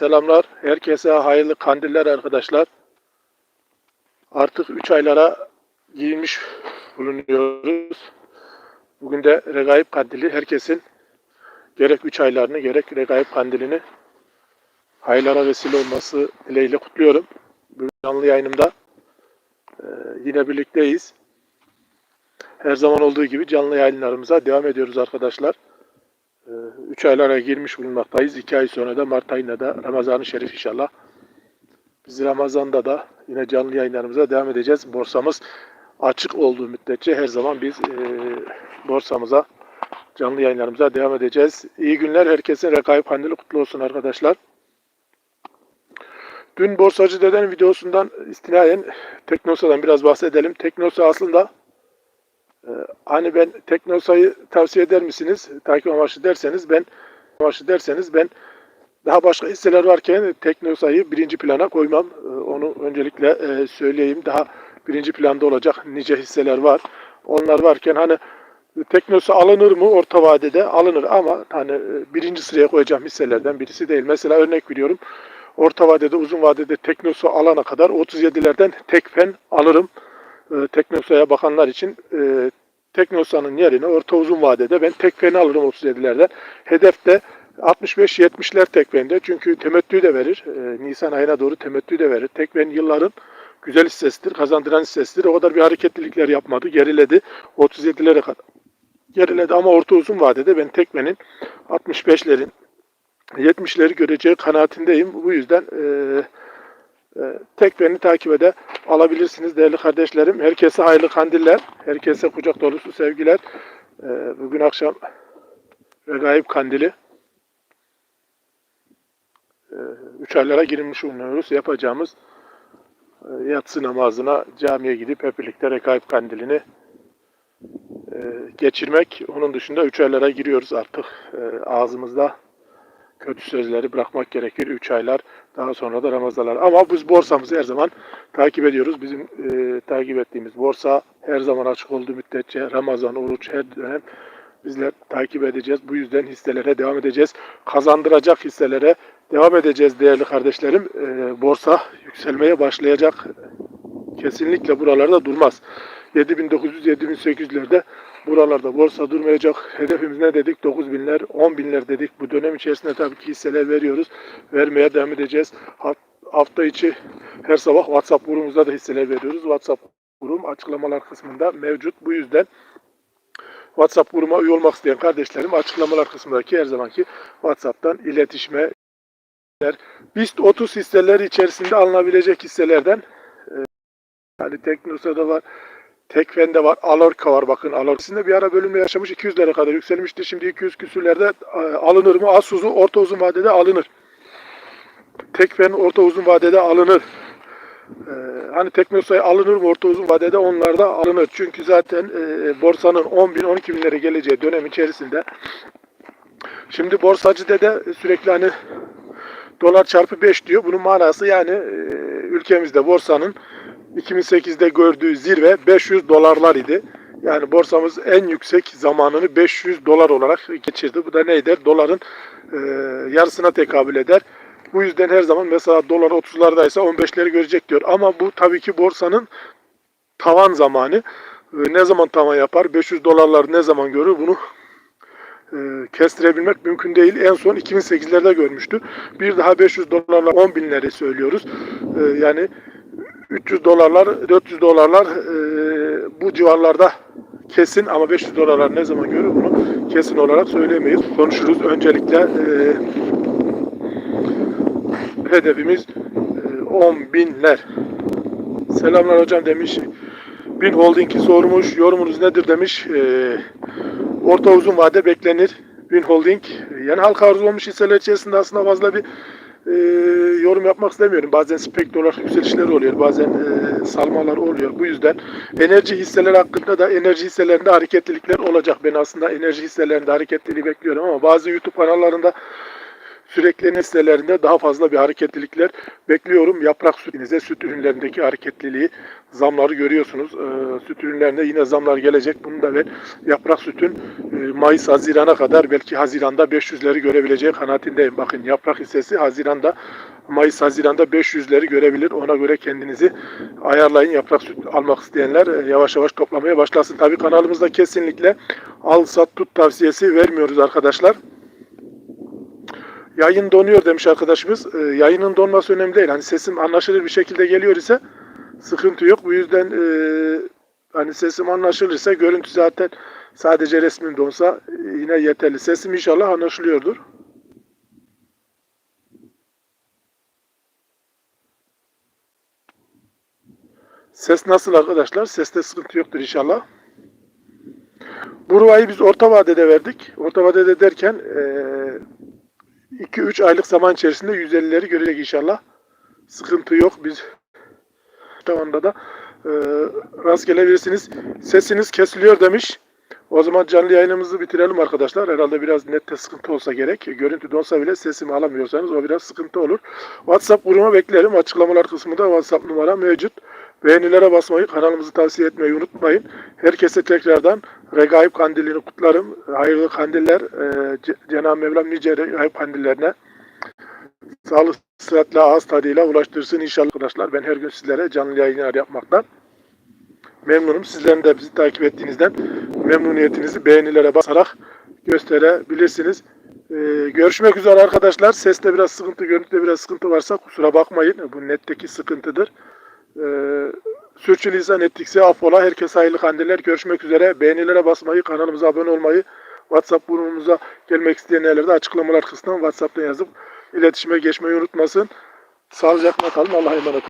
Selamlar. Herkese hayırlı kandiller arkadaşlar. Artık 3 aylara giyinmiş bulunuyoruz. Bugün de Regaib Kandili herkesin gerek 3 aylarını gerek Regaib Kandilini hayırlara vesile olması dileğiyle kutluyorum. Bu canlı yayınımda e, yine birlikteyiz. Her zaman olduğu gibi canlı yayınlarımıza devam ediyoruz arkadaşlar. 3 aylara girmiş bulunmaktayız. 2 ay sonra da Mart ayında da Ramazan-ı Şerif inşallah. Biz Ramazan'da da yine canlı yayınlarımıza devam edeceğiz. Borsamız açık olduğu müddetçe her zaman biz e, borsamıza canlı yayınlarımıza devam edeceğiz. İyi günler. Herkesin rekayip handeli kutlu olsun arkadaşlar. Dün Borsacı Deden videosundan istinayen Teknosa'dan biraz bahsedelim. Teknosa aslında hani ben Teknosa'yı tavsiye eder misiniz? Takip amaçlı derseniz ben amaçlı derseniz ben daha başka hisseler varken Teknosa'yı birinci plana koymam. Ee, Onu öncelikle e, söyleyeyim. Daha birinci planda olacak nice hisseler var. Onlar varken hani Teknosa alınır mı orta vadede? Alınır ama hani e, birinci sıraya koyacağım hisselerden birisi değil. Mesela örnek veriyorum. Orta vadede, uzun vadede Teknosa alana kadar 37'lerden Tekfen alırım e, Teknosa'ya bakanlar için e, Teknosa'nın yerine orta uzun vadede ben Tekfen'i alırım 37'lerden. Hedef de 65-70'ler Tekfen'de. Çünkü temettü de verir. E, Nisan ayına doğru temettü de verir. Tekfen yılların güzel hissesidir, kazandıran hissesidir. O kadar bir hareketlilikler yapmadı, geriledi. 37'lere kadar geriledi ama orta uzun vadede ben Tekfen'in 65'lerin 70'leri göreceği kanaatindeyim. Bu yüzden ee, tek beni takip ede alabilirsiniz değerli kardeşlerim. Herkese hayırlı kandiller. Herkese kucak dolusu sevgiler. Ee, bugün akşam Regaib Kandili. Ee, üç aylara girilmiş bulunuyoruz. Yapacağımız e, yatsı namazına camiye gidip hep birlikte Regaib Kandilini e, geçirmek. Onun dışında üç aylara giriyoruz artık. E, ağzımızda kötü sözleri bırakmak gerekir. 3 aylar daha sonra da Ramazanlar. Ama biz borsamızı her zaman takip ediyoruz. Bizim e, takip ettiğimiz borsa her zaman açık olduğu müddetçe Ramazan, oruç her dönem bizler takip edeceğiz. Bu yüzden hisselere devam edeceğiz. Kazandıracak hisselere devam edeceğiz değerli kardeşlerim. E, borsa yükselmeye başlayacak. Kesinlikle buralarda durmaz. 7900-7800'lerde buralarda borsa durmayacak. Hedefimiz ne dedik? 9000'ler, 10.000'ler dedik. Bu dönem içerisinde tabii ki hisseler veriyoruz. Vermeye devam edeceğiz. Hafta içi her sabah WhatsApp grubumuzda da hisseler veriyoruz. WhatsApp grubum açıklamalar kısmında mevcut. Bu yüzden WhatsApp grubuma üye olmak isteyen kardeşlerim açıklamalar kısmındaki her zamanki WhatsApp'tan iletişime BIST 30 hisseleri içerisinde alınabilecek hisselerden yani Teknosa'da var, Tekfen'de var, Alorka var bakın Alorka'sında bir ara bölünme yaşamış 200'lere kadar yükselmişti. Şimdi 200 küsürlerde e, alınır mı? Asus'u orta uzun vadede alınır. Tekfen orta uzun vadede alınır. Ee, hani Teknosa'ya alınır mı orta uzun vadede onlar da alınır. Çünkü zaten e, borsanın 10 bin 12 binlere geleceği dönem içerisinde şimdi borsacı dede sürekli hani dolar çarpı 5 diyor. Bunun manası yani e, ülkemizde borsanın 2008'de gördüğü zirve 500 dolarlar idi. Yani borsamız en yüksek zamanını 500 dolar olarak geçirdi. Bu da ne eder? Doların e, yarısına tekabül eder. Bu yüzden her zaman mesela dolar 30'lardaysa 15'leri görecek diyor. Ama bu tabii ki borsanın tavan zamanı. E, ne zaman tavan yapar? 500 dolarlar ne zaman görür? Bunu e, kestirebilmek mümkün değil. En son 2008'lerde görmüştü. Bir daha 500 dolarla 10 binleri söylüyoruz. E, yani 300 dolarlar, 400 dolarlar e, bu civarlarda kesin ama 500 dolarlar ne zaman görür bunu kesin olarak söyleyemeyiz. Konuşuruz. Öncelikle e, hedefimiz e, 10 binler. Selamlar hocam demiş. Bin Holding'i sormuş. Yorumunuz nedir demiş. E, orta uzun vade beklenir. Bin Holding yani halka arz olmuş hisseler içerisinde aslında fazla bir e, yorum yapmak istemiyorum. Bazen spektrolar yükselişler oluyor, bazen e, salmalar oluyor. Bu yüzden enerji hisseleri hakkında da enerji hisselerinde hareketlilikler olacak. Ben aslında enerji hisselerinde hareketliliği bekliyorum ama bazı YouTube kanallarında Sürekli sitelerinde daha fazla bir hareketlilikler bekliyorum. Yaprak sütünüze, süt ürünlerindeki hareketliliği, zamları görüyorsunuz. Ee, süt ürünlerinde yine zamlar gelecek. Bunu da ben yaprak sütün e, Mayıs, Haziran'a kadar belki Haziran'da 500'leri görebileceği kanaatindeyim. Bakın yaprak hissesi Haziran'da Mayıs, Haziran'da 500'leri görebilir. Ona göre kendinizi ayarlayın. Yaprak süt almak isteyenler e, yavaş yavaş toplamaya başlasın. Tabii kanalımızda kesinlikle al, sat, tut tavsiyesi vermiyoruz arkadaşlar. Yayın donuyor demiş arkadaşımız. Ee, yayının donması önemli değil. Hani sesim anlaşılır bir şekilde geliyor ise sıkıntı yok. Bu yüzden e, hani sesim anlaşılırsa görüntü zaten sadece resmim donsa e, yine yeterli. Sesim inşallah anlaşılıyordur. Ses nasıl arkadaşlar? Seste sıkıntı yoktur inşallah. Bu ruvayı biz orta vadede verdik. Orta vadede derken e, 2-3 aylık zaman içerisinde 150'leri görecek inşallah. Sıkıntı yok. Biz şu anda da e, rast gelebilirsiniz. Sesiniz kesiliyor demiş. O zaman canlı yayınımızı bitirelim arkadaşlar. Herhalde biraz nette sıkıntı olsa gerek. Görüntü donsa bile sesimi alamıyorsanız o biraz sıkıntı olur. WhatsApp grubuma beklerim. Açıklamalar kısmında WhatsApp numara mevcut. Beğenilere basmayı, kanalımızı tavsiye etmeyi unutmayın. Herkese tekrardan Regaib Kandilini kutlarım. Hayırlı kandiller. C- Cenab-ı Mevlam nice Regaib kandillerine sağlık, sıhhatle, ağız tadıyla ulaştırsın inşallah arkadaşlar. Ben her gün sizlere canlı yayınlar yapmaktan memnunum. Sizlerin de bizi takip ettiğinizden memnuniyetinizi beğenilere basarak gösterebilirsiniz. Ee, görüşmek üzere arkadaşlar. Seste biraz sıkıntı, görüntüde biraz sıkıntı varsa kusura bakmayın. Bu netteki sıkıntıdır. Ee, sürçülisan ettikse affola. Herkese hayırlı kandiller. Görüşmek üzere. Beğenilere basmayı, kanalımıza abone olmayı, WhatsApp grubumuza gelmek isteyenler de açıklamalar kısmından WhatsApp'tan yazıp iletişime geçmeyi unutmasın. Sağlıcakla kalın. Allah'a emanet olun.